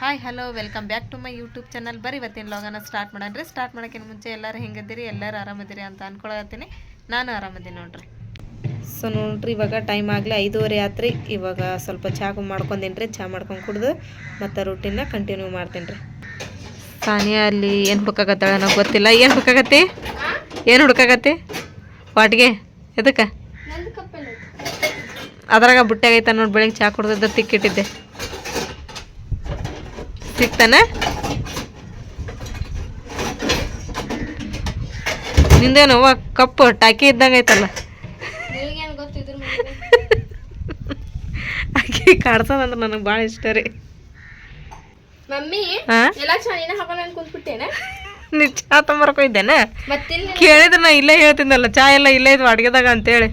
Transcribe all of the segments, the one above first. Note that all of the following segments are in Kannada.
Hi hello welcome back to my YouTube channel ಬರೀ ಇವತ್ತಿನ ಲಾಗನ ಸ್ಟಾರ್ಟ್ ಮಾಡೋಣ್ರಿ ಸ್ಟಾರ್ಟ್ ಮಾಡೋಕ್ಕಿಂತ ಮುಂಚೆ ಎಲ್ಲರೂ ಹೆಂಗಿದ್ದೀರಿ? ಎಲ್ಲರೂ ಆರಾಮದಿರಿ ಅಂತ ಅನ್ಕೊಳತ್ತೀನಿ. ನಾನು ಆರಾಮದೀನಿ ನೋಡ್ರಿ. ಸೊ ನೋಡ್ರಿ ಇವಾಗ ಟೈಮ್ ಆಗಲಿ ಐದೂವರೆ ಆತ್ರಿ. ಇವಾಗ ಸ್ವಲ್ಪ ಚಹಾ ಮಾಡ್ಕೊಂಡೀನಿ ರೀ. ಚಹಾ ಮಾಡ್ಕೊಂಡು ಕುಡ್ದು ಮತ್ತು ರೊಟ್ಟಿನ ಕಂಟಿನ್ಯೂ ಮಾಡ್ತೀನಿ ರೀ. ಸಾನಿಯಾ ಅಲ್ಲಿ ಏನು ಹುಡುಕಾಗತ್ತಾಳ ನನಗೆ ಗೊತ್ತಿಲ್ಲ. ಏನು ಹುಡ್ಕಾಗತ್ತೆ ಏನು ಹುಡ್ಕಾಗತ್ತೆ ವಾಟ್ಗೆ ಎದಕ್ಕೆ? ಅದ್ರಾಗ ಬುಟ್ಟಾಗೈತ ನೋಡಿ ಬೆಳಿಗ್ಗೆ ಚಹಾ ಕುಡ್ದದ್ದು ತಿಕ್ಕಿಟ್ಟಿದ್ದೆ. ಸಿಗ್ತಾನ. ನಿಂದೇನವ್ವ ಕಪ್ಪು ಟಾಕಿ ಇದ್ದಂಗೆ ಐತಲ್ಲ. ಆಕಿ ಕಾಡ್ಸೋದಂದ್ರೆ ನನಗೆ ಭಾಳ ಇಷ್ಟ ರೀ. ಮಮ್ಮಿ ಎಲ್ಲ ಚೆನ್ನಾಗಿನ ಹಾಕೊಂಡು ನಾನು ಕುಂತ್ಬಿಟ್ಟೇನೆ? ನೀ ಚಾ ತೊಂಬರಕೋ ಇದ್ದೇನ ಕೇಳಿದ್ರೆ ನಾ ಇಲ್ಲೇ ಹೇಳ್ತಿದ್ದಲ್ಲ ಚಾ ಎಲ್ಲ ಇಲ್ಲೇ ಇದ್ವು ಅಡ್ಗೆದಾಗ ಅಂತೇಳಿ.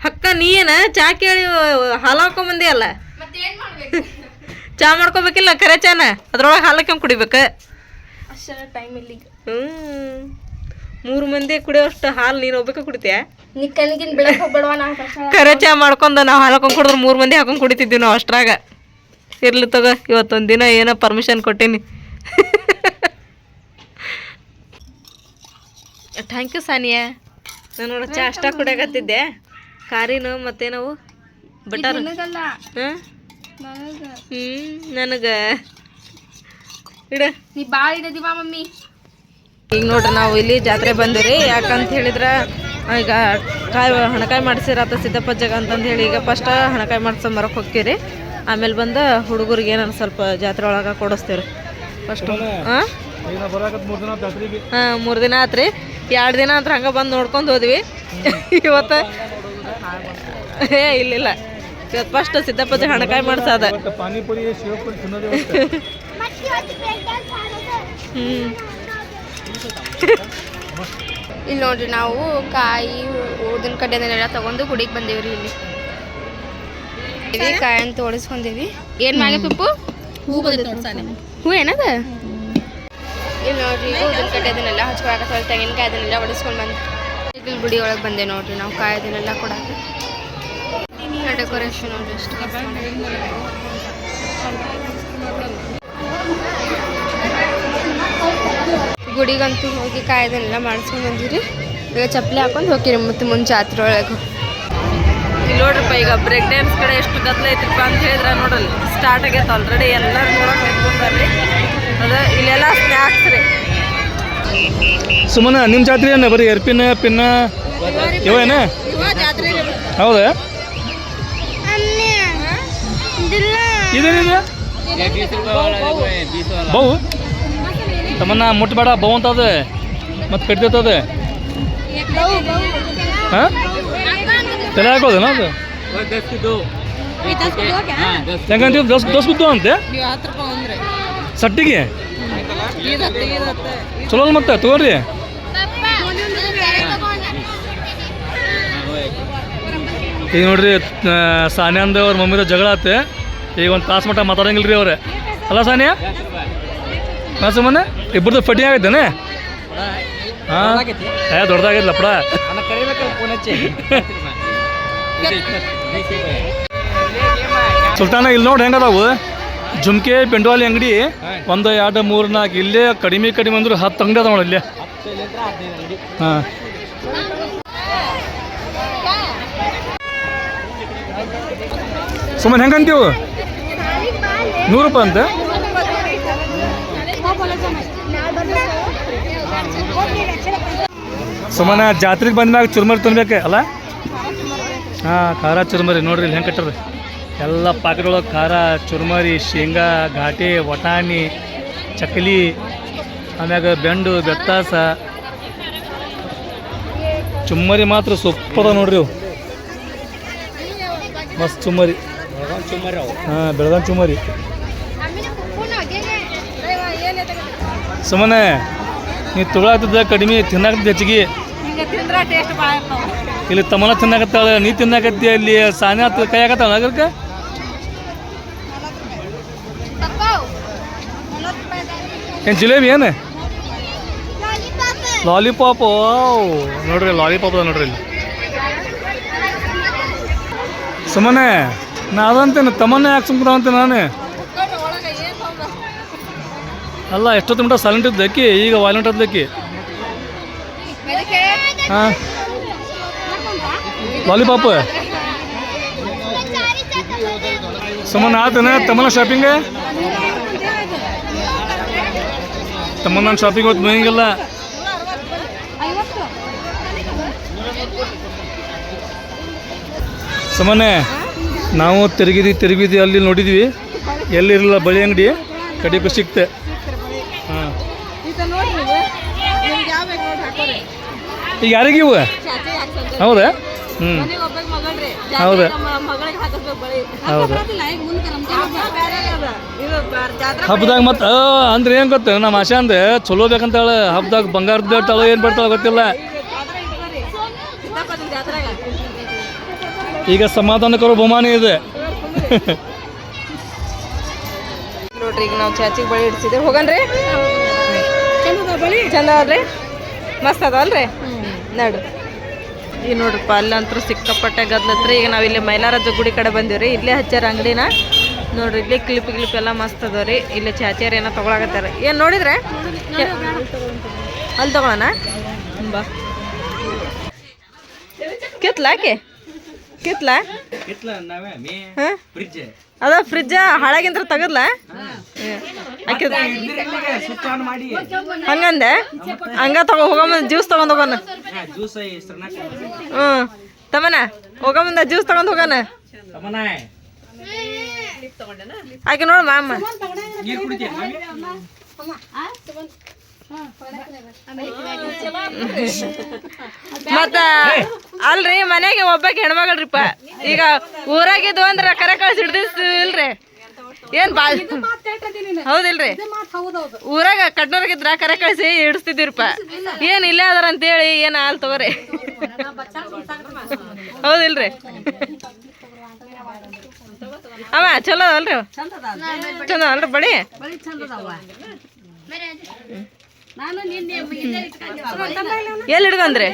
ಅಕ್ಕ ನೀ ಏನ? ಚಾ ಕೇಳಿ ಹಾಲು ಹಾಕೊಂಬಂದಿ ಅಲ್ಲ ಚಹಾ ಮಾಡ್ಕೋಬೇಕಿಲ್ಲ? ಕರೆ ಚಾನ? ಅದ್ರೊಳಗೆ ಹಾಲಕ್ಕೆ ಕುಡಿಬೇಕು? ಟೈಮ್ ಇಲ್ಲ ಮೂರು ಮಂದಿ ಕುಡಿಯೋಷ್ಟು ಹಾಲು ನೀನು ಒಬ್ಬಕ್ಕೆ ಕುಡಿತೀಯ? ನೀ ಕಣ್ಗಿನ್ ಬೆಳಕ್ ಹೋಗ್ಬೇಡವ? ನಾ ಕಷ್ಟ ಕರೆ ಚಾ ಮಾಡ್ಕೊಂಡು ನಾವು ಹಾಲು ಹಾಕೊಂಡು ಕುಡಿದ್ರೆ ಮೂರು ಮಂದಿ ಹಾಕೊಂಡು ಕುಡಿತಿದ್ವಿ ನಾವು ಅಷ್ಟ್ರಾಗ. ಇರ್ಲಿ ತಗೋ ಇವತ್ತೊಂದು ದಿನ ಏನೋ ಪರ್ಮಿಷನ್ ಕೊಟ್ಟೀನಿ. Thank you Sania. ನಾನು ನೋಡ ಚಾ ಅಷ್ಟ ಕುಡಿಯಾಕತ್ತಿದ್ದೆ. ಕಾರಿನ ಮತ್ತೇನವು ಬಟರ್ ಹಾಂ? ನನಗೆ. ಇಡ. ನೀ ಇಡದಿವ ಮಮ್ಮಿ. ಈಗ ನೋಡ್ರಿ ನಾವು ಇಲ್ಲಿ ಜಾತ್ರೆ ಬಂದಿರಿ ಯಾಕಂತ ಹೇಳಿದ್ರೆ ಈಗ ಕಾಯಿ ಹಣಕಾಯಿ ಮಾಡ್ಸಿರತ ಸಿದ್ದಪ್ಪ ಜಗ ಅಂತಂದು ಹೇಳಿ ಈಗ ಫಸ್ಟ್ ಹಣಕಾಯಿ ಮಾಡ್ಸೋ ಮರಕ್ಕೆ ಹೋಗ್ತೀರಿ. ಆಮೇಲೆ ಬಂದು ಹುಡುಗರಿಗೆ ಏನಾರು ಸ್ವಲ್ಪ ಜಾತ್ರೆ ಒಳಗೆ ಕೊಡಿಸ್ತೀವಿ ಫಸ್ಟು ಹಾಂ ಹಾಂ ಮೂರು ದಿನ ಆತ್ರಿ. ಎರಡು ದಿನ ಅಂತ ಹಂಗೆ ಬಂದು ನೋಡ್ಕೊಂಡು ಹೋದ್ವಿ. ಇವತ್ತು ಏ ಇಲ್ಲಿಲ್ಲ. ಇವತ್ತು ಫಸ್ಟ್ ಸಿದ್ದಪ್ಪಜ್ಜ ಹಣಕಾಯಿ ಮಾಡ್ಸದ. ಇಲ್ಲಿ ನೋಡ್ರಿ ನಾವು ಕಾಯಿ ಊದಿನ ಕಡೆ ಅದನ್ನೆಲ್ಲ ತಗೊಂಡು ಗುಡಿಗೆ ಬಂದೇವ್ರಿ ಇಲ್ಲಿ. ಇಲ್ಲಿ ಕಾಯಿ ಅಂತ ಓಡಿಸ್ಕೊಂಡೇವಿ ಏನ್ ಮಾಡಿ ತುಪ್ಪು ಹೂ ಹೂ ಏನದ? ಇಲ್ಲಿ ನೋಡ್ರಿ ಊದಿನ ಕಡ್ಡೆ ಅದನ್ನೆಲ್ಲ ಹಚ್ಕೊಳಕ ತೆಂಗಿನಕಾಯಿ ಅದನ್ನೆಲ್ಲ ಒಡಿಸ್ಕೊಂಡು ಬಂದು ಇಲ್ಲಿ ಗುಡಿ ಒಳಗೆ ಬಂದೆ ನೋಡ್ರಿ ನಾವು ಕಾಯಿ ಅದನ್ನೆಲ್ಲ ಕೊಡಕ್ಕೆ. ಡೆಕೋರೇಷನ್ ಎಷ್ಟು ಮಸ್ತ್ ಗುಡಿಗಂತೂ ಹೋಗಿ ಕಾಯ್ದನ್ನೆಲ್ಲ ಮಾಡಿಸ್ಕೊಂಡು ಬಂದಿರಿ. ಈಗ ಚಪ್ಪಲಿ ಹಾಕೊಂಡು ಹೋಗಿರಿ ಮತ್ತೆ ಮುಂದೆ ಜಾತ್ರೆ ಒಳಗೆ. ಇಲ್ಲಿ ನೋಡ್ರಿಪ್ಪ ಈಗ ಬ್ರೇಕ್ ಡ್ಯಾನ್ಸ್ ಕಡೆ ಎಷ್ಟು ಗದ್ದಲ ಐತ್ರಪ್ಪ ಅಂತ ಹೇಳಿದ್ರೆ ನೋಡಲ್ಲಿ ಸ್ಟಾರ್ಟ್ ಆಗೈತೆ ಆಲ್ರೆಡಿ ಎಲ್ಲರೂ ನೋಡಕ್ ಹೇಳ್ಕೊಂಡ್ರಿ ಅದ ಇಲ್ಲೆಲ್ಲ ಸ್ನ್ಯಾಕ್ಸ್ ರೀ. ಸುಮ್ಮನೆ ನಿಮ್ಮ ಜಾತ್ರೆ ಏನ ಬರೀ ಎರ್ಪಿನ ಪಿನ್ನ ಇವೇನ ಹೌದಾ? ಇದೇನಿದೆ ಬೌ ತಮ್ಮನ್ನ ಮುಟ್ಬೇಡ, ಬಹು ಅಂತದ ಮತ್ತೆ ಕಟ್ತದ ಹಾಂ? ತಲೆ ಹಾಕೋದನ ಅದು? ಹೆಂಗಂತೀವಿ ದಸ್ ದಸ್ ಅಂತೆ? ಸಟ್ಟಿಗೆ? ಚಲೋ ಮತ್ತೆ, ತಗೋರಿ. ಈಗ ನೋಡ್ರಿ ಸಾನ್ಯಾಂದ ಅವ್ರ ಮಮ್ಮಿದ ಜಗಳ ಆತೆ. ಈಗ ಒಂದು ತಾಸು ಮಟ್ಟ ಮಾತಾಡಂಗಿಲ್ಲ ರೀ ಅವ್ರೆ. ಅಲ್ಲ ಸಾನಿಯಾ? ಹಾಂ ಸುಮ್ಮನೆ? ಇಬ್ಬರದು ಫಟಿ ಆಗೈತೇನೆ? ಹಾಂ? ಏ ದೊಡ್ಡದಾಗೈತೆ ಪಡ. ಸುಲ್ತಾನ ಇಲ್ಲಿ ನೋಡಿ ಹೆಂಗದಾವು? ಜುಮ್ಕೆ ಬೆಂಡವಾಲಿ ಅಂಗಡಿ ಒಂದು, ಎರಡು, ಮೂರು, ನಾಲ್ಕು, ಇಲ್ಲೇ ಕಡಿಮೆ ಕಡಿಮೆ ಅಂದ್ರೆ ಹತ್ತು ಅಂಗಡಿ ಅದಾವ ನೋಡಿ ಇಲ್ಲೇ. ಹಾಂ. ಸುಮ್ಮನೆ ಹೆಂಗಂತೀವು ನೂರು ರೂಪಾಯಿ ಅಂತ? ಸುಮ್ಮನೆ ಜಾತ್ರೆಗೆ ಬಂದ್ಮ್ಯಾಗ ಚುರ್ಮರಿ ತಿನ್ಬೇಕು ಅಲ್ಲ? ಹಾಂ, ಖಾರ ಚುರ್ಮರಿ. ನೋಡ್ರಿ ಇಲ್ಲಿ ಹೆಂಗೆ ಕಟ್ಟರಿ ಎಲ್ಲ ಪಾಕೆಟ್ ಖಾರ, ಚುರ್ಮರಿ, ಶೇಂಗಾ, ಘಾಟೆ, ವಟಾಣಿ ಚಕ್ಕಲಿ ಆಮ್ಯಾಗ ಬೆಂಡು, ಬೆತ್ತಾಸ. ಚುಮ್ಮರಿ ಮಾತ್ರ ಸೂಪರ್ ನೋಡ್ರಿ ಮಸ್ತ್ ಚುಮ್ಮರಿ ಹಾಂ ಬೆಳಗಾಂ ಚುಮ್ಮರಿ ಸುಮ್ಮನೆ ನೀ ತುಳಾತದ ಕಡಿಮೆ ತಿನ್ನಾಕತ್ತಿದ್ದ ಹೆಚ್ಚಿಗೆ? ತಿಂದ್ರೆ ಟೇಸ್ಟ್ ಭಾಳ ಇಲ್ಲಿ ತಮ್ಮನ ತಿನ್ನಾಕತ್ತಾಳ ನೀ ತಿನ್ನಾಕತ್ತಿ ಅಲ್ಲಿ ಸಾನ್ಯಾ ಕೈ ಆಗತ್ತಾಳ ನಗರಕ್ಕೆ? ಏನು ಜಿಲೇಬಿ ಏನು? ಲಾಲಿಪಾಪ್ ನೋಡ್ರಿ ಲಾಲಿಪಾಪ್ ಅದ ನೋಡ್ರಿ ಇಲ್ಲಿ. ಸುಮ್ಮನೆ ನಾ ಅದಂತೇನೆ ತಮ್ಮನ್ನೇ ಯಾಕೆ ಸುಮ್ಕದ ಅಂತ ನಾನು? ಅಲ್ಲ ಎಷ್ಟೊತ್ತು ಮಟ್ಟ ಸೈಲೆಂಟ್ ಇದ್ದಕ್ಕಿ ಈಗ ವಾಲೆಂಟ್ ಇದ್ದಕ್ಕಿ ಹಾಂ? ಲಾಲಿಪಾಪ ಸುಮ್ಮನೆ ಆತನ ತಮ್ಮನ ಶಾಪಿಂಗ್ ತಮ್ಮನ ಶಾಪಿಂಗ್ ಹೋಗ್ತು ಮೈಗಿಲ್ಲ ಸುಮ್ಮನೆ. ನಾವು ತಿರುಗಿದಿ ತಿರುಗಿದಿ ಅಲ್ಲಿ ನೋಡಿದ್ವಿ. ಎಲ್ಲಿರಲಿಲ್ಲ ಬಳಿ ಅಂಗಡಿ? ಕಡಿಪು ಸಿಕ್ತೆ. ಈಗ ಯಾರಿಗೆ ಇವು? ಹೌದಾ? ಹ್ಞೂ ಹೌದಾ? ಹಬ್ಬದಾಗ ಮತ್ತೆ ಅಂದ್ರೆ ಏನು ಗೊತ್ತ, ನಮ್ಮ ಆಶಾ ಅಂದ್ರೆ ಚಲೋ ಬೇಕಂತಾಳೆ, ಹಬ್ಬದಾಗ ಬಂಗಾರದ ಬೇಡ್ತಾಳೋ ಏನು ಬರ್ತಾಳ ಗೊತ್ತಿಲ್ಲ. ಈಗ ಸಮಾಧಾನಕರ ಬಹುಮಾನ ಇದೆ. ನೋಡ್ರಿ, ಈಗ ನಾವು ಚಾಚಿಗೆ ಬಳಿ ಇಡ್ಸಿದ್ದೇವೆ ಹೋಗನ್ರಿ. ಚಂದ ಅಲ್ರಿ ಮಸ್ತ್ ಅದಾವಲ್ರಿ? ನೋಡು ಈಗ ನೋಡ್ರಪ್ಪ, ಅಲ್ಲಂತೂ ಸಿಕ್ಕಾಪಟ್ಟೆ ಗದ್ಲತ್ರಿ ಈಗ ನಾವು ಇಲ್ಲಿ ಮೈಲಾರಜ್ಜ ಗುಡಿ ಕಡೆ ಬಂದೀವ್ರಿ. ಇಲ್ಲೇ ಹಚ್ಚಾರ ಅಂಗಡಿನ. ನೋಡ್ರಿ, ಇಲ್ಲಿ ಕ್ಲಿಪ್ ಕ್ಲಿಪ್ ಎಲ್ಲ ಮಸ್ತ್ ಅದಾವ್ರಿ. ಇಲ್ಲಿ ಚಾಚಿಯರ್ ಏನೋ ತಗೊಳಕತ್ತಾರ. ಏನು ನೋಡಿದ್ರೆ? ಅಲ್ಲಿ ತಗೊಳ್ಳೋಣ ಬಾ ಕಿತ್ಲಾಕೆ ಕಿತ್ಲಾ? ಅದ ಫ್ರಿಜ್ ಹಾಳಾಗಿಂದ್ರ ತಗದ್ಲ? ಹಂಗಂದೆ? ಹಂಗ ತಗೋ ಹೋಗಮ್ಮ ಜ್ಯೂಸ್ ತಗೊಂಡ್ ಹೋಗೋಣ. ಹ್ಞೂ. ತಮ್ಮನ ಹೋಗಮ್ಮಂದ ಜ್ಯೂಸ್ ತಗೊಂಡ್ ಹೋಗೋಣ. ಆಕೆ ನೋಡು ಮಾಮ. ಮತ್ತ ಅಲ್ರಿ, ಮನೆಗೆ ಒಬ್ಬಾಕಿ ಹೆಣ್ಮಗಳ್ರಿಪ್ಪ. ಈಗ ಊರಾಗಿದ್ದು ಅಂದ್ರೆ ಕರೆ ಕಳ್ಸಿ ಇಲ್ರಿ? ಏನ್ ಬಾ ಹೌದಿಲ್ರಿ? ಊರಾಗ ಕಡ್ನೂರಾಗಿದ್ರ ಕರೆ ಕಳ್ಸಿ ಹಿಡಿಸ್ತಿದ್ವಿರಪ್ಪ ಏನ್ ಇಲ್ಲೇ ಅದಾರ ಅಂತೇಳಿ ಏನ್ ಹಾಲ್ ತಗೋರಿ? ಹೌದಿಲ್ರಿ? ಅವ, ಚಲೋ ಅಲ್ರಿ? ಚಂದ ಅಲ್ರಿ? ಬಡಿ ಎಲ್ಲಿ ಹಿಡ್ಕಂದ್ರಿ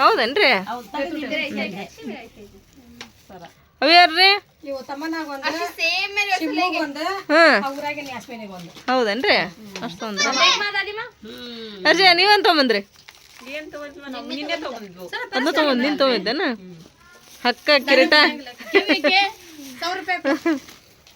ಹೌದೇನ್ರಿ? ಅವ್ಯಾರ್ರಿ? ಹೌದೇನ್ರಿ? ಅಷ್ಟೊಂದು. ಅರ್ಜಿ ನೀವೇನ್ ತಗೊಂಬಂದ್ರಿ? ಅದನ್ನ ತಗೊಂಡ್ ನೀನ್ ತಗೊಂಡಿದ್ದೇನ? ಹಕ್ಕ ಕಿರೀಟ?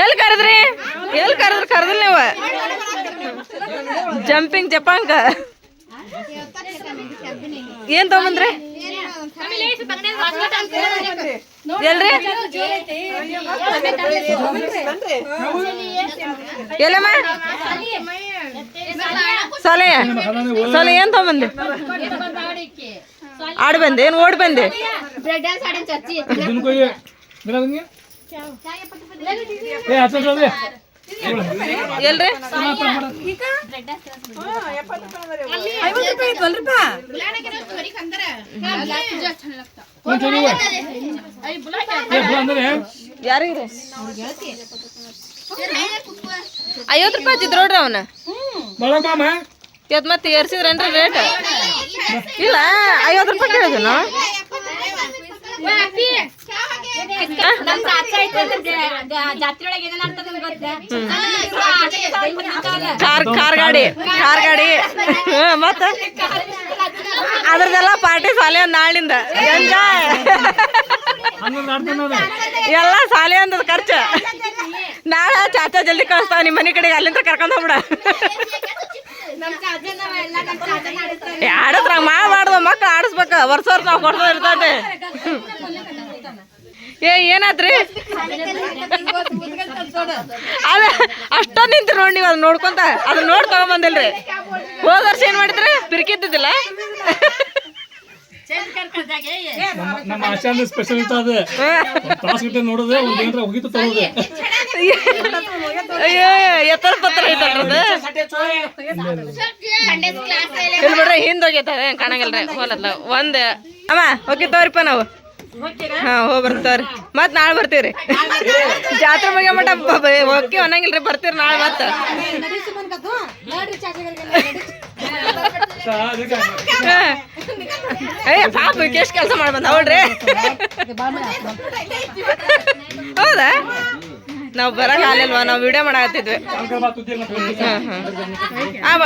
ಎಲ್ಲಿ ಕರೆದ್ರಿ? ಎಲ್ಲಿ ಕರೆದ್ರ ಕರೆದಿಲ್ಲ ನೀವು? ಜಂಪಿಂಗ್ ಜಪಾಂಗ ಏನ್ ತಗೊಂಬಂದ್ರಿ? ಎಲ್ರಿ? ಎಲ್ಲಮ್ಮ? ಸಲೆ ಸಲೆ ಏನ್ ತಗೊಂಬಂದೆ ಆಡ್ ಬಂದೆ ಏನ್ ಓಡ್ ಬಂದೆ? ಯಾರಿಗ್ರಿ ಐವತ್ತು ರೂಪಾಯಿ ಹಚ್ಚಿದ್ ನೋಡ್ರಿ ಅವನ. ಇವತ್ತು ಮತ್ತೆ ಏರ್ಸಿದ್ರೇನ್ರಿ ರೇಟ್ ಇಲ್ಲ, ಐವತ್ತು ರೂಪಾಯಿ ಕೇಳಿದ್ವಿ ನಾವು ಕಾರ್ ಕಾರ್ ಗಾಡಿ ಕಾರ್ ಗಾಡಿ. ಮತ್ತ? ಅದ್ರದೆಲ್ಲ ಪಾರ್ಟಿ ಸಾಲೆ ನಾಳಿಂದ. ಎಲ್ಲ ಸಾಲಿ ಅಂದದ ಖರ್ಚು. ನಾಳೆ ಚಾಚಾ ಜಲ್ದಿ ಕಳಿಸ್ತಾವ ನಿಮ್ಮ ಮನೆ ಕಡೆಗೆ ಅಲ್ಲಿಂದ ಕರ್ಕೊಂಡು ಹೋಗ್ಬಿಡ. ಆಡತ್ರ ಮಾಡ್ಬಾರ್ದು ಮಕ್ಳು ಆಡಿಸ್ಬೇಕು. ವರ್ಷ ವರ್ಷ ನಾವು ಕೊಡ್ತಾ ಇರ್ತದೆ ಏ ಏನಾದ್ರಿ? ಅದ ಅಷ್ಟೊಂದು ನಿಂತು ನೋಡಿ ನೀವು ಅದನ್ನ ನೋಡ್ಕೊಂತ ಅದನ್ನ ನೋಡಿ ತಗೊಂಬಂದಿಲ್ರಿ. ಹೋದ ವರ್ಷ ಏನ್ ಮಾಡಿದ್ರಿ? ಪಿರ್ಕಿದ್ದಿಲ್ಲ ನಮ್ಮ ಆಶಾಂದ ಸ್ಪೆಷಲ್ ಇತ್ತು ಅದು. ತಾಸು ಗಂಟೆ ನೋಡೋದು ಒಂದು ಏನಾರ ಹೋಗಿತ್ತು ತಗೋದು. ಅಯ್ಯೋ ಎತ್ತರ ಪತ್ರ ಐತಲ್ರದ ಇಲ್ಲಿ ಬಿಡ್ರಿ ಹಿಂದ್ ಹೋಗೈತ ಕಾಣಂಗಿಲ್ರಿ ಹೋಲಲ್ಲ ಒಂದ್. ಅಮ್ಮ ಹೋಗಿ ತೋರಿಪ ನಾವು. ಹಾ ಹೋಗಿ ಬರ್ತಾವ್ರಿ. ಮತ್ ನಾಳೆ ಬರ್ತೀವ್ರಿ. ಜಾತ್ರೆ ಮುಗಿಯೋ ಮಟ ಓಕೆ ಅನ್ನಂಗಿಲ್ರಿ ಬರ್ತೀರಿ ನಾಳೆ ಮತ್ತ. ಏ ಪಾಪ ಎಷ್ಟು ಕೆಲಸ ಮಾಡಿ ಬಂದ ಅವಳ್ರಿ. ಹೌದಾ? ನಾವು ಬರಕ್ ಆಗಲ್ವಾ ನಾವು ವಿಡಿಯೋ ಮಾಡಾಕತ್ತಿದ್ವಿ. ಹಾಂ ಹಾಂ ಆವ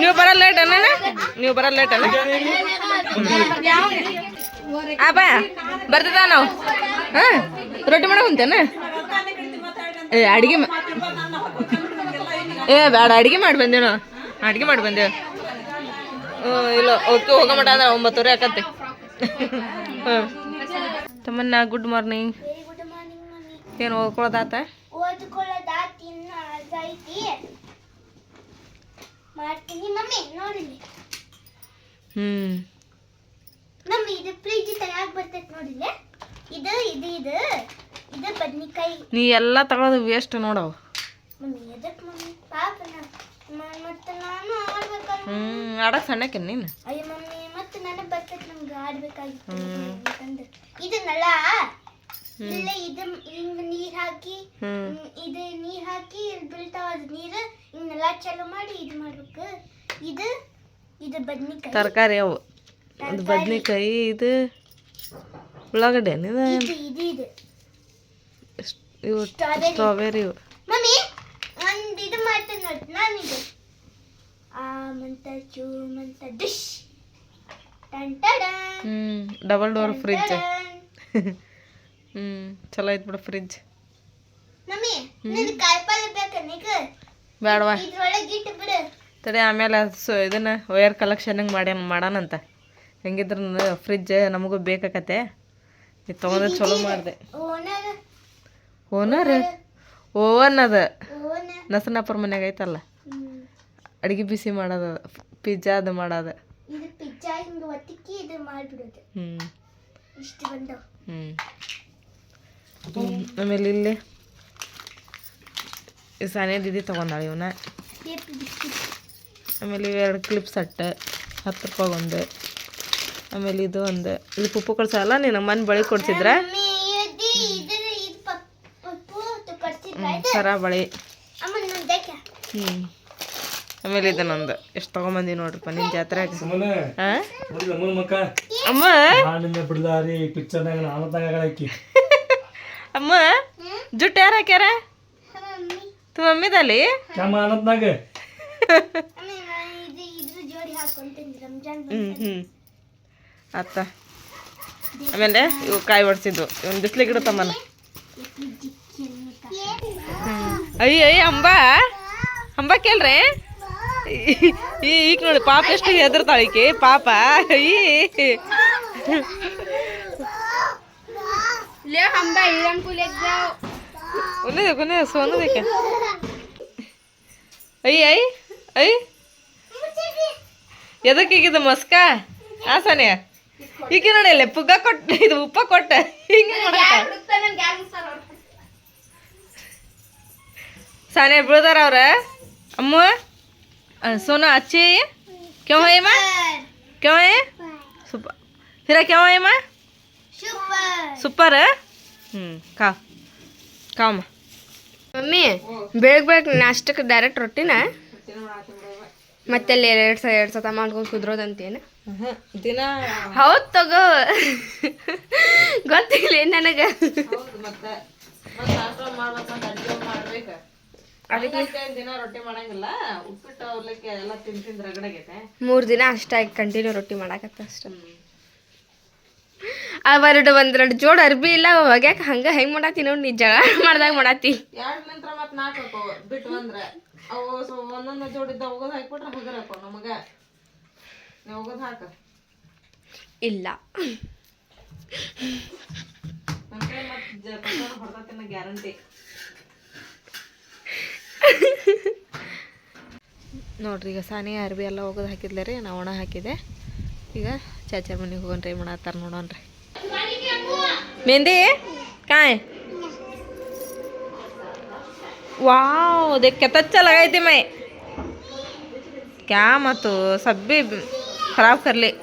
ನೀವು ಬರಲ್ಲ ಲೇಟ್ ಅಣ್ಣ ನೀವು ಬರಲ್ಲ ಲೇಟ್ ಅಣ್ಣ ಬಾ ಬರ್ತದ ನಾವು? ಹಾಂ, ರೊಟ್ಟಿ ಮಾಡೋ ಕುಂತೇನ? ಏ, ಅಡಿಗೆ ಏ ಬೇಡ ಅಡಿಗೆ ಮಾಡಿ ಬಂದೇನು ಅಡಿಗೆ ಮಾಡಿ ಬಂದೇವ ಇಲ್ಲ ಓಕೆ ಹೋಗೋ ಮಟ ಅಂದ್ರೆ ಒಂಬತ್ತುವರೆ ಆಕತ್ತೆ. ಹಾಂ. ತಮ್ಮನ್ನ ಗುಡ್ ಮಾರ್ನಿಂಗ್ ಏನು ಓದ್ಕೊಳ್ಳೋದಾತ ಹ್ಮ್. ಮಮ್ಮಿ ಹ್ಞೂ ಮಮ್ಮಿ ಇದು ಫ್ರಿಜ್ ತಯಾರು ಬರ್ತೈತೆ ನೋಡಿಲ್ಲ ಇದು ಇದು ಇದು ಇದು ಬದ್ನಿಕಾಯಿ. ನೀ ಎಲ್ಲ ತಗೊಳೋದು ವೇಸ್ಟ್ ನೋಡವು. ಮಮ್ಮಿ ಎದಕ್ ಮಮ್ಮಿ? ಪಾಪ ನಾನು ಮತ್ತೆ ನಾನು ಆಡ್ಬೇಕಲ್ಲ ಹ್ಮ್ ಆಡಕ್ಕೆ ಸಣ್ಣಕ್ಕೆ ನೀನು? ಅಯ್ಯ ಮಮ್ಮಿ ಮತ್ತೆ ನನಗೆ ಬರ್ತೈತೆ ನಮ್ಗೆ ಆಡ್ಬೇಕಾಗಿತ್ತು ಅಂತಂದು. ಇದು ನಳ ಇಲ್ಲ ಇದು ಹಿಂಗ್ ನೀರ್ ಹಾಕಿ ಇದು ನೀರ್ ಹಾಕಿ ಇಲ್ಲಿ ಬೀಳ್ತಾವ ಅದು ನೀರು ಹಿಂಗೆಲ್ಲ ಚಲೋ ಮಾಡಿ ಇದು ಮಾಡ್ಬೇಕು. ಇದು ಇದು ಬದ್ನಿಕಾಯಿ. ತರಕಾರಿ ಅವು. ಅದು ಬದನೆಕಾಯಿ ಇದು ಉಳ್ಳಾಗಡ್ಡೆ ಇವು. ಸ್ಟ್ರಾಬೆರಿ ಇವು. ಒಂದು ಇದು ಮಾಡ್ತೇನೆ ನೋಡಿ. ನಾನು ಇದು. ಡಿಶ್. ಹ್ಞೂ ಡಬಲ್ ಡೋರ್ ಫ್ರಿಜ್ ಹ್ಮ್ ಹ್ಞೂ ಚಲೋ ಐತೆ ಬಿಡು ಫ್ರಿಜ್ ಬೇಡವಾ ತಡೆ ಆಮೇಲೆ ಸೊ ಇದನ್ನ ವೈರ್ ಕಲೆಕ್ಷನ್ ಮಾಡ್ಯಾನ ಮಾಡೋಣಂತ. ಹೆಂಗಿದ್ರು ಫ್ರಿಜ್ ನಮಗೂ ಬೇಕಾಕತೆ. ಇದು ತೊಗೊಂಡು ಚಲೋ ಮಾಡಿದೆ. ಓನರ್. ಓವನ್ ಅದ ನಸನಪ್ಪರ ನಸನಾಪುರ ಮನ್ಯಾಗ ಐತಲ್ಲ. ಅಡಿಗೆ ಬಿಸಿ ಮಾಡೋದು ಪಿಜ್ಜಾ ಅದು ಮಾಡೋದು. ಹ್ಞೂ ಆಮೇಲೆ ಇಲ್ಲಿ ಈ ಸಾನಿಯ ದಿದಿ ತೊಗೊಂಡಾಳೆ ಇವನ್ನ. ಆಮೇಲೆ ಇವೆರಡು ಕ್ಲಿಪ್ ಸೆಟ್ ಹತ್ತು ರೂಪಾಯಿ ಒಂದು. ಆಮೇಲೆ ಇದು ಒಂದು. ಇದು ಪುಪ್ಪು ಕಳ್ಸಲ್ಲ ನೀನು ಅಮ್ಮನ ಬಳಿ ಕೊಡ್ತಿದ್ರೆ ಮಮ್ಮಿ ಇದು ಇದು ಇದು ಪಪ್- ಪಪ್ಪು ಕಟ್ಸಿದ್ರ ಸರ ಬಳಿ. ಹ್ಞೂ ಆಮೇಲೆ ಇದನ್ನೊಂದು ಎಷ್ಟು ತಗೊಂಬಂದಿ ನೋಡ್ರಪ್ಪ ನಿನ್ ಜಾತ್ರೆ. ಅಮ್ಮ? ಅಮ್ಮ? ಜುಟ್ಟು ಯಾರು ಹಾಕ್ಯಾರ? ಮಮ್ಮಿ ತು ಮಮ್ಮಿದಲ್ಲಿ? ಕ್ಯಾಮ ಆನತ್ನಾಗ ಅಮ್ಮಿ ಇದು ಜೋಡಿ ಹಾಕೊಂತೀನಿ ರಂಜಾನ್ ಹ್ಞೂ ಹ್ಞೂ ಅತ್ತ. ಆಮೇಲೆ ಇವು ಕಾಯಿ ಹೊಡ್ಸಿದ್ವು ಇವನು ಬಿಸಿಲಿಗೆ ಇಡುತ್ತಮ್ಮನ ಅಯ್ಯ ಅಯ್ಯ ಅಂಬಾ. ಅಂಬಾ ಕೇಳ್ರಿ. ಈಗ ನೋಡಿ ಪಾಪ ಎಷ್ಟು ಹೆದರ್ತಾಳಿಕೆ ಪಾಪ. ಅಯ್ಯ. ಕುನೇ ಕುನೇ ಸೋನು ದೇಖ ಅಯ್ಯ ಅಯ್ಯ ಎದಕ್ಕೆ ಎದಕ್ಕೀಗಿದ ಮಸ್ಕ? ಆ ಸಾನಿಯಾ? ಈಗ ನೋಡಲ್ಲ ಪುಗ್ಗ ಕೊಟ್ಟೆ ಇದು ಉಪ್ಪ ಕೊಟ್ಟೆ. ಹಿಂಗೆ ಸಾನೆ ಬೀಳ್ದಾರ ಅವ್ರ? ಅಮ್ಮ? ಸೋನಾ ಅಚ್ಚಿ? ಕ್ಯೋ ಹೈ ಮಾ ಕ್ಯೋ ಹೈ ಸೂಪರ್. ಹ್ಞೂ ಕಾವ್ ಕಾವಮ್ಮ ಮಮ್ಮಿ ಬೆಳಗ್ಗೆ ಬೇಗ ನಾಷ್ಟಕ್ಕೆ ಡೈರೆಕ್ಟ್ ರೊಟ್ಟಿನ? ಮತ್ತೆ ಅಲ್ಲಿ ಎರಡು ಸಾವಿರ ಎರಡು ಸಾವಿರ ಮಾಡ್ಕೊಂಡು ಕುದ್ರೋದಂತೇನು? ಹೌದು ತಗೋ. ಗೊತ್ತಿಲ್ಲ ನನಗೆ. ಮೂರ್ ದಿನ ಅಷ್ಟೇ ಕಂಟಿನ್ಯೂ ರೊಟ್ಟಿ ಮಾಡಾಕತ್ತ ಅಷ್ಟ. ಅವೆರಡು ಒಂದೆರಡು ಜೋಡ್ ಅರ್ಬಿ ಇಲ್ಲ ಒಗ್ಯಾಕ ಹಂಗ ಹೆಂಗ್ ಮಾಡಾತಿ ನೋಡಿ ನೀ ಜಗಳ ಮಾಡ್ದಾಗ ಮಾಡಾತಿ. ಎರಡು ಬಿಟ್ಟು ಬಂದ್ರೆ ಅವು ಒಂದೊಂದು ಜೋಡಿದ್ದ ಹೋಗೋದು ಹಾಕ್ಬಿಟ್ರೆ ಹಗರ್ ಹಾಕೋ ನಮಗ. ಇಲ್ಲ ನನ್ನ ಕೈ ಮತ್ತೆ ಹೊಡ್ದತ್ತಿನ ಗ್ಯಾರಂಟಿ ನೋಡ್ರಿ ಈಗ ಸಾನಿ ಅರ್ಬಿ ಎಲ್ಲ ಒಗದು ಹಾಕಿದ್ಲೆ ರೀ ನಾ ಒಣ ಹಾಕಿದೆ ಈಗ ಚಾಚಾ ಮನೆಗೆ ಹೋಗೋಣ್ರಿ ಮಾಡತ್ತಾರ ನೋಡೋಣ್ರಿ ಮೆಹಂದಿ ಕಾಯ್ वाओ देख कितना अच्छा लगा थी मैं क्या मत हो सब भी खराब कर ले